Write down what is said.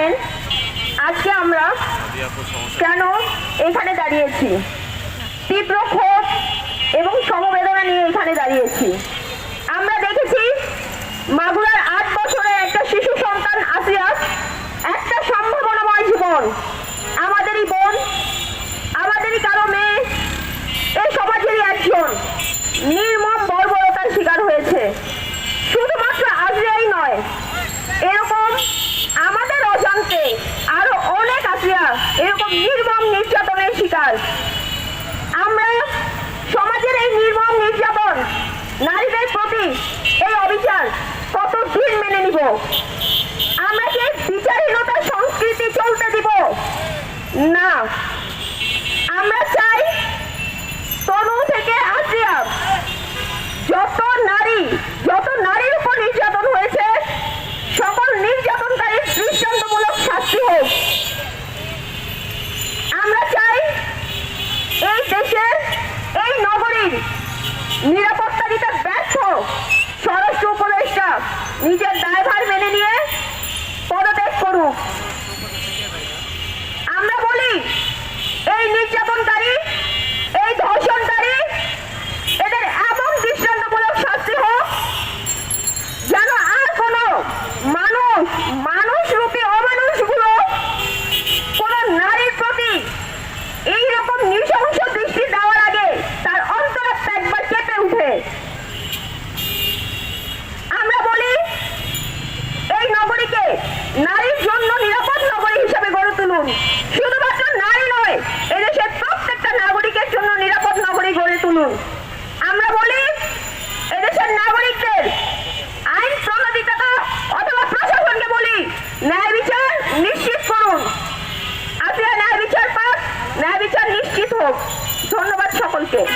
জানেন, আজকে আমরা কেন এখানে দাঁড়িয়েছি? তীব্র ক্ষোভ এবং সমবেদনা নিয়ে এখানে দাঁড়িয়েছি। আমরা দেখেছি মাগুরার নির্মম নির্যাতনের শিকার। আমরা সমাজের এই নির্মম নির্যাতন নারীদের প্রতি এই অবিচার কতদিন মেনে নিব? আমরা কি বিচারহীনতার সংস্কৃতি চলতে দিব? না। নিরাপত্তা দিতে ব্যর্থ। স্বরাষ্ট্র উপদেষ্টা নিজের দায়ভার মেনে নিয়ে পদত্যাগ করুক। নারীর জন্য নিরাপদ নগরী হিসেবে গড়ে তুলুন। শুধুমাত্র নারী নয়, এদেশের প্রত্যেকটা নাগরিকের জন্য নিরাপদ নগরী গড়ে তুলুন। আমরা বলি, এদেশের নাগরিকদের আইন প্রণোদিতা অথবা প্রশাসনকে বলি, ন্যায় বিচার নিশ্চিত করুন। আসিয়া ন্যায় বিচার পাক, ন্যায় বিচার নিশ্চিত হোক। ধন্যবাদ সকলকে।